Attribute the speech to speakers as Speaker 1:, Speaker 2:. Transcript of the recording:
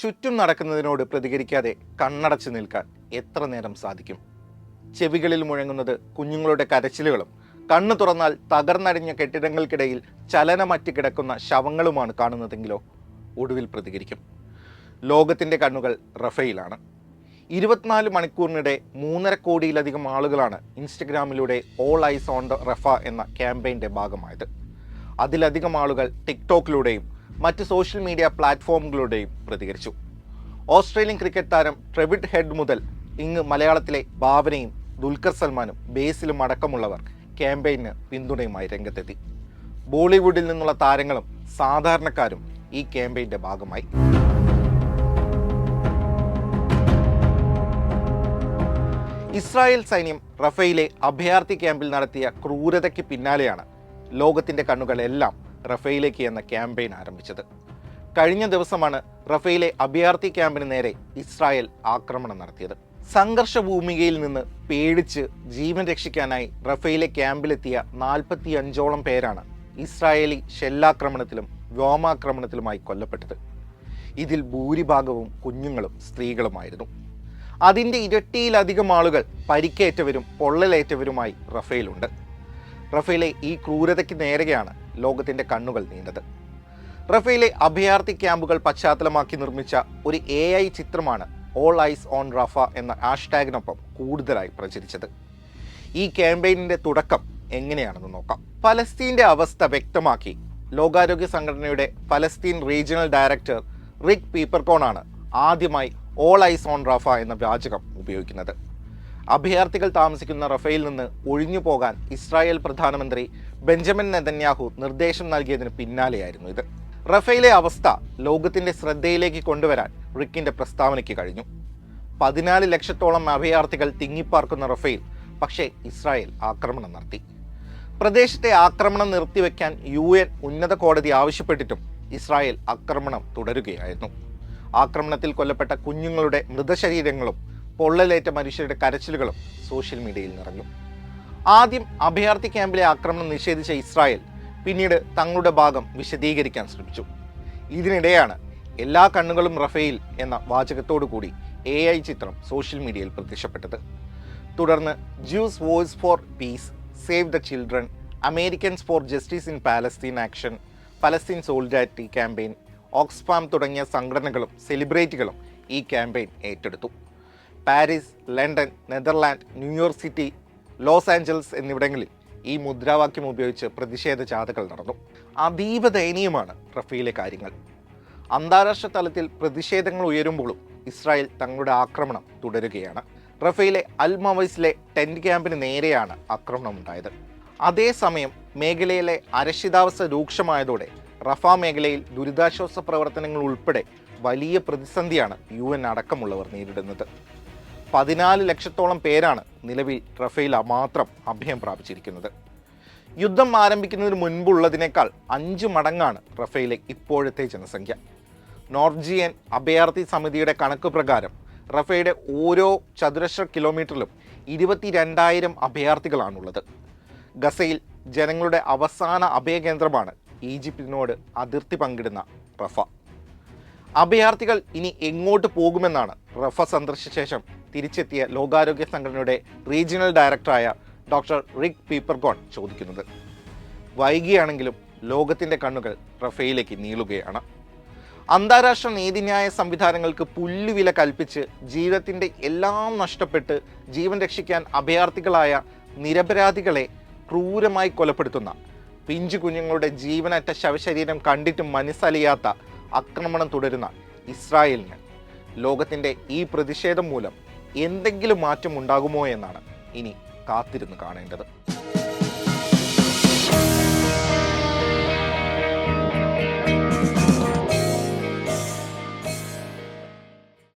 Speaker 1: ചുറ്റും നടക്കുന്നതിനോട് പ്രതികരിക്കാതെ കണ്ണടച്ചു നിൽക്കാൻ എത്ര നേരം സാധിക്കും? ചെവികളിൽ മുഴങ്ങുന്നത് കുഞ്ഞുങ്ങളുടെ കരച്ചിലുകളും കണ്ണു തുറന്നാൽ തകർന്നടിഞ്ഞ കെട്ടിടങ്ങൾക്കിടയിൽ ചലനമറ്റ് കിടക്കുന്ന ശവങ്ങളുമാണ് കാണുന്നതെങ്കിലോ ഒടുവിൽ പ്രതികരിക്കും. ലോകത്തിന്റെ കണ്ണുകൾ റഫയിലാണ്. ഇരുപത്തിനാല് മണിക്കൂറിനിടെ മൂന്നര കോടിയിലധികം ആളുകളാണ് ഇൻസ്റ്റഗ്രാമിലൂടെ all eyes on the Rafah എന്ന ക്യാമ്പയിന്റെ ഭാഗമായത്. അതിലധികം ആളുകൾ ടിക്ടോക്കിലൂടെയും മറ്റ് സോഷ്യൽ മീഡിയ പ്ലാറ്റ്ഫോമുകളുടെയും പ്രതികരിച്ചു. ഓസ്ട്രേലിയൻ ക്രിക്കറ്റ് താരം ട്രെവിഡ് ഹെഡ് മുതൽ ഇങ്ങ് മലയാളത്തിലെ ഭാവനയും ദുൽഖർ സൽമാനും ബേസിലും അടക്കമുള്ളവർ ക്യാമ്പയിന് പിന്തുണയുമായി രംഗത്തെത്തി. ബോളിവുഡിൽ നിന്നുള്ള താരങ്ങളും സാധാരണക്കാരും ഈ ക്യാമ്പയിന്റെ ഭാഗമായി. ഇസ്രായേൽ സൈന്യം റഫയിലെ അഭയാർത്ഥി ക്യാമ്പിൽ നടത്തിയ ക്രൂരതയ്ക്ക് പിന്നാലെയാണ് ലോകത്തിന്റെ കണ്ണുകളെല്ലാം റഫയിലേക്ക് എന്ന ക്യാമ്പയിൻ ആരംഭിച്ചത്. കഴിഞ്ഞ ദിവസമാണ് റഫേലെ അഭയാർത്ഥി ക്യാമ്പിന് നേരെ ഇസ്രായേൽ ആക്രമണം നടത്തിയത്. സംഘർഷ ഭൂമികയിൽ നിന്ന് പേടിച്ച് ജീവൻ രക്ഷിക്കാനായി റഫേലെ ക്യാമ്പിലെത്തിയ നാൽപ്പത്തി അഞ്ചോളം പേരാണ് ഇസ്രായേലി ഷെല്ലാക്രമണത്തിലും വ്യോമാക്രമണത്തിലുമായി കൊല്ലപ്പെട്ടത്. ഇതിൽ ഭൂരിഭാഗവും കുഞ്ഞുങ്ങളും സ്ത്രീകളുമായിരുന്നു. അതിന്റെ ഇരട്ടിയിലധികം ആളുകൾ പരിക്കേറ്റവരും പൊള്ളലേറ്റവരുമായി റഫേലുണ്ട് റഫേലെ ഈ ക്രൂരതയ്ക്ക് നേരെയാണ് ലോകത്തിന്റെ കണ്ണുകൾ നീണ്ടത്. റഫേലെ അഭയാർത്ഥി ക്യാമ്പുകൾ പശ്ചാത്തലമാക്കി നിർമ്മിച്ച ഒരു എ ഐ ചിത്രമാണ് ഓൾ ഐസ് ഓൺ റഫ എന്ന ഹാഷ്ടാഗിനൊപ്പം കൂടുതലായി പ്രചരിച്ചത്. ഈ ക്യാമ്പയിനിന്റെ തുടക്കം എങ്ങനെയാണെന്ന് നോക്കാം. ഫലസ്തീന്റെ അവസ്ഥ വ്യക്തമാക്കി ലോകാരോഗ്യ സംഘടനയുടെ ഫലസ്തീൻ റീജിയണൽ ഡയറക്ടർ റിക് പീപ്പർകോൺ ആണ് ആദ്യമായി ഓൾ ഐസ് ഓൺ റഫ എന്ന വാചകം ഉപയോഗിക്കുന്നത്. അഭയാർത്ഥികൾ താമസിക്കുന്ന റഫേൽ നിന്ന് ഒഴിഞ്ഞു പോകാൻ ഇസ്രായേൽ പ്രധാനമന്ത്രി ബെഞ്ചമിൻ നെതന്യാഹു നിർദ്ദേശം നൽകിയതിന് പിന്നാലെയായിരുന്നു ഇത്. റഫേലെ അവസ്ഥ ലോകത്തിന്റെ ശ്രദ്ധയിലേക്ക് കൊണ്ടുവരാൻ റിക്കിന്റെ പ്രസ്താവനയ്ക്ക് കഴിഞ്ഞു. പതിനാല് ലക്ഷത്തോളം അഭയാർത്ഥികൾ തിങ്ങിപ്പാർക്കുന്ന റഫേൽ പക്ഷേ ഇസ്രായേൽ ആക്രമണം നടത്തി. പ്രദേശത്തെ ആക്രമണം നിർത്തിവെക്കാൻ യു എൻ ഉന്നത കോടതി ആവശ്യപ്പെട്ടിട്ടും ഇസ്രായേൽ ആക്രമണം തുടരുകയായിരുന്നു. ആക്രമണത്തിൽ കൊല്ലപ്പെട്ട കുഞ്ഞുങ്ങളുടെ മൃതശരീരങ്ങളും പൊള്ളലേറ്റ മനുഷ്യരുടെ കരച്ചിലുകളും സോഷ്യൽ മീഡിയയിൽ നിറഞ്ഞു. ആദ്യം അഭയാർത്ഥി ക്യാമ്പിലെ ആക്രമണം നിഷേധിച്ച ഇസ്രായേൽ പിന്നീട് തങ്ങളുടെ ഭാഗം വിശദീകരിക്കാൻ ശ്രമിച്ചു. ഇതിനിടെയാണ് എല്ലാ കണ്ണുകളും റഫേൽ എന്ന വാചകത്തോടു കൂടി എ ഐ ചിത്രം സോഷ്യൽ മീഡിയയിൽ പ്രത്യക്ഷപ്പെട്ടത്. തുടർന്ന് Jews voice for peace save the children Americans for justice in Palestine action Palestine solidarity campaign Oxfam തുടങ്ങിയ സംഘടനകളും സെലിബ്രിറ്റികളും ഈ ക്യാമ്പയിൻ ഏറ്റെടുത്തു. Paris London Netherland New York city Los Angeles എന്നിവിടങ്ങളിൽ ഈ മുദ്രാവാക്യം ഉപയോഗിച്ച് പ്രതിഷേധ ജാഥകൾ നടന്നു. അതീവ ദയനീയമാണ് റഫയിലെ കാര്യങ്ങൾ. അന്താരാഷ്ട്ര തലത്തിൽ പ്രതിഷേധങ്ങൾ ഉയരുമ്പോഴും ഇസ്രായേൽ തങ്ങളുടെ ആക്രമണം തുടരുകയാണ്. റഫയിലെ അൽ മവൈസിലെ ടെന്റ് ക്യാമ്പിന് നേരെയാണ് ആക്രമണം ഉണ്ടായത്. അതേസമയം മേഖലയിലെ അരക്ഷിതാവസ്ഥ രൂക്ഷമായതോടെ റഫ മേഖലയിൽ ദുരിതാശ്വാസ പ്രവർത്തനങ്ങൾ ഉൾപ്പെടെ വലിയ പ്രതിസന്ധിയാണ് യു അടക്കമുള്ളവർ നേരിടുന്നത്. പതിനാല് ലക്ഷത്തോളം പേരാണ് നിലവിൽ റഫേല മാത്രം അഭയം പ്രാപിച്ചിരിക്കുന്നത്. യുദ്ധം ആരംഭിക്കുന്നതിന് മുൻപുള്ളതിനേക്കാൾ അഞ്ച് മടങ്ങാണ് റഫേലെ ഇപ്പോഴത്തെ ജനസംഖ്യ. നോർജിയൻ അഭയാർത്ഥി സമിതിയുടെ കണക്ക് പ്രകാരം റഫയുടെ ഓരോ ചതുരശ്ര കിലോമീറ്ററിലും ഇരുപത്തിരണ്ടായിരം അഭയാർത്ഥികളാണുള്ളത്. ഗസയിൽ ജനങ്ങളുടെ അവസാന അഭയകേന്ദ്രമാണ് ഈജിപ്തിനോട് അതിർത്തി പങ്കിടുന്ന റഫ. അഭയാർത്ഥികൾ ഇനി എങ്ങോട്ട് പോകുമെന്നാണ് റഫ സന്ദർശിച്ച ശേഷം തിരിച്ചെത്തിയ ലോകാരോഗ്യ സംഘടനയുടെ റീജിയണൽ ഡയറക്ടറായ ഡോക്ടർ റിക് പീപ്പർഗോൺ ചോദിക്കുന്നത്. വൈകിയാണെങ്കിലും ലോകത്തിന്റെ കണ്ണുകൾ റഫയിലേക്ക് നീളുകയാണ്. അന്താരാഷ്ട്ര നീതിന്യായ സംവിധാനങ്ങൾക്ക് പുല്ലുവില കൽപ്പിച്ച് ജീവിതത്തിന്റെ എല്ലാം നഷ്ടപ്പെട്ട് ജീവൻ രക്ഷിക്കാൻ അഭയാർത്ഥികളായ നിരപരാധികളെ ക്രൂരമായി കൊലപ്പെടുത്തുന്ന പിഞ്ചു കുഞ്ഞുങ്ങളുടെ ജീവനറ്റ ശവശരീരം കണ്ടിട്ടും മനസ്സലിയാത്ത ആക്രമണം തുടരുന്ന ഇസ്രായേലിന് ലോകത്തിന്റെ ഈ പ്രതിഷേധം മൂലം എന്തെങ്കിലും മാറ്റം ഉണ്ടാകുമോ എന്നാണ് ഇനി കാത്തിരുന്ന് കാണേണ്ടത്.